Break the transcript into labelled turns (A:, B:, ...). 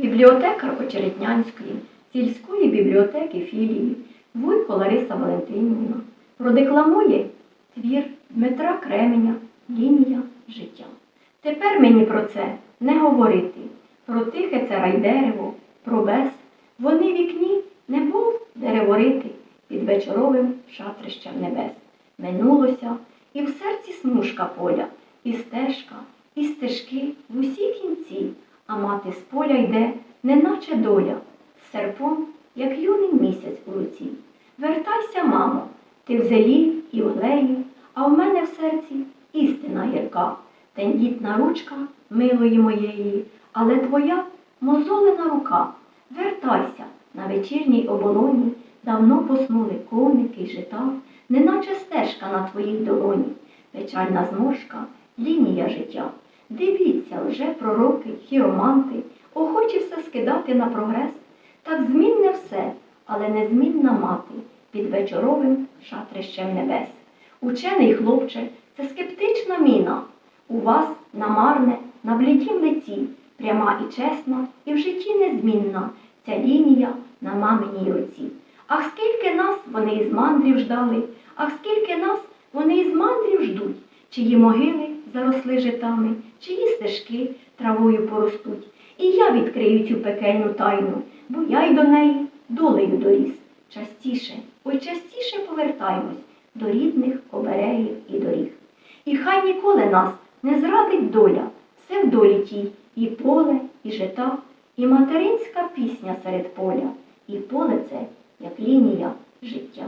A: Бібліотекар Очеретнянської, сільської бібліотеки філії, Вуйко Лариса Валентинівна продекламує твір Дмитра Кременя Лінія життя. Тепер мені про це не говорити, про тихе це райдерево, про бес. Вони вікні не був дереворити під вечоровим шатрищем небес. Минулося, і в серці смужка поля, і стежка, і стежки в усі кінці, а мати з поля йде, неначе доля, з серпом, як юний місяць у руці. Вертайся, мамо, ти в зелі і в а в мене в серці істина гірка, тендітна ручка милої моєї, але твоя мозолена рука. Вертайся на вечірній оболоні, давно поснули коники й жита, неначе стежка на твоїй долоні, печальна зморшка, лінія життя. Дивіться, лже пророки, хіроманти, охочі все скидати на прогрес. Так змінне все, але незмінна мати під вечоровим шатрищем небес. Учений хлопче, це скептична міна. У вас намарне, на блідім лиці, пряма і чесна, і в житті незмінна ця лінія на маминій руці. Ах, скільки нас вони із мандрів ждали, ах, скільки нас вони із мандрів ждуть, чиї могили заросли житами, чиї стежки травою поростуть. І я відкрию цю пекельну тайну, бо я й до неї долею доріс. Частіше, ой частіше повертаймось до рідних оберегів і доріг. І хай ніколи нас не зрадить доля, все в долі тій, і поле, і жита, і материнська пісня серед поля, і поле це, як лінія життя.